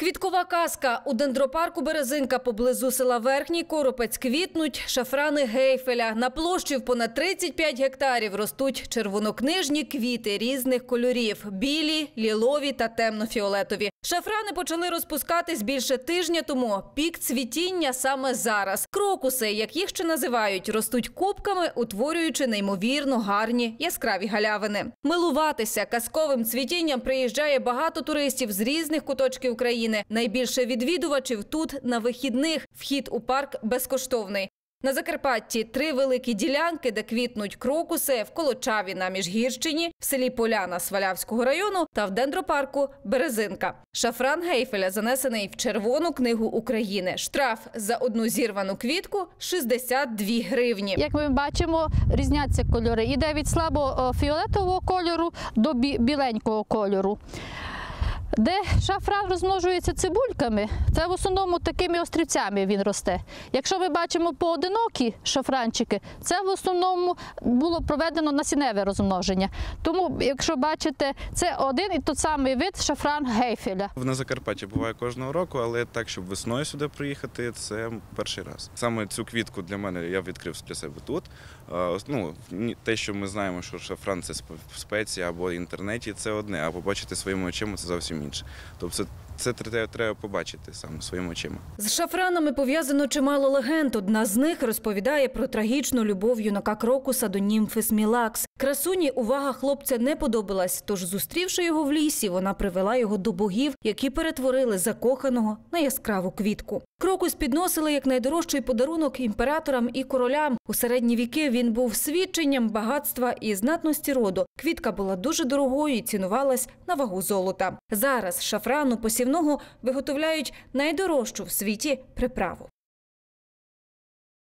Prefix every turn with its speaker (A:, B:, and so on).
A: Квіткова казка у дендропарку Березинка поблизу села Верхній Коропець квітнуть шафрани гейфеля. На площі в понад 35 гектарів ростуть червонокнижні квіти різних кольорів: білі, лілові та темно-фіолетові. Шафрани почали розпускатись більше тижня тому. Пік цвітіння саме зараз. Крокуси, як їх ще називають, ростуть кубками, утворюючи неймовірно гарні яскраві галявини. Милуватися казковим цвітінням приїжджає багато туристів з різних куточків України. Найбільше відвідувачів тут на вихідних. Вхід у парк безкоштовний. На Закарпатті три великі ділянки, де квітнуть крокуси в Колочаві на Міжгірщині, в селі Поляна Свалявського району та в дендропарку Березинка. Шафран Гейфеля занесений в Червону книгу України. Штраф за одну зірвану квітку 62 гривні.
B: Як ми бачимо, різняться кольори. Іде від слабо е, фіолетового кольору до біленького кольору. Де шафран розмножується цибульками, це в основному такими острівцями він росте. Якщо ми бачимо поодинокі шафранчики, це в основному було проведено насінневе розмноження. Тому, якщо бачите, це один і той самий вид шафран гейфеля.
C: На Закарпатті буває кожного року, але так, щоб весною сюди приїхати, це перший раз. Саме цю квітку для мене я відкрив для себе тут. Ну, те, що ми знаємо, що шафран це сп- в спеції або інтернеті, це одне, а побачити своїми очима це зовсім інше. Тобто це, треба, побачити саме своїми очима.
A: З шафранами пов'язано чимало легенд. Одна з них розповідає про трагічну любов юнака Крокуса до німфи Смілакс. Красуні увага хлопця не подобалась, тож, зустрівши його в лісі, вона привела його до богів, які перетворили закоханого на яскраву квітку. Крокус підносили як найдорожчий подарунок імператорам і королям. У середні віки він був свідченням багатства і знатності роду. Квітка була дуже дорогою і цінувалась на вагу золота. Зараз шафрану посівного виготовляють найдорожчу в світі приправу.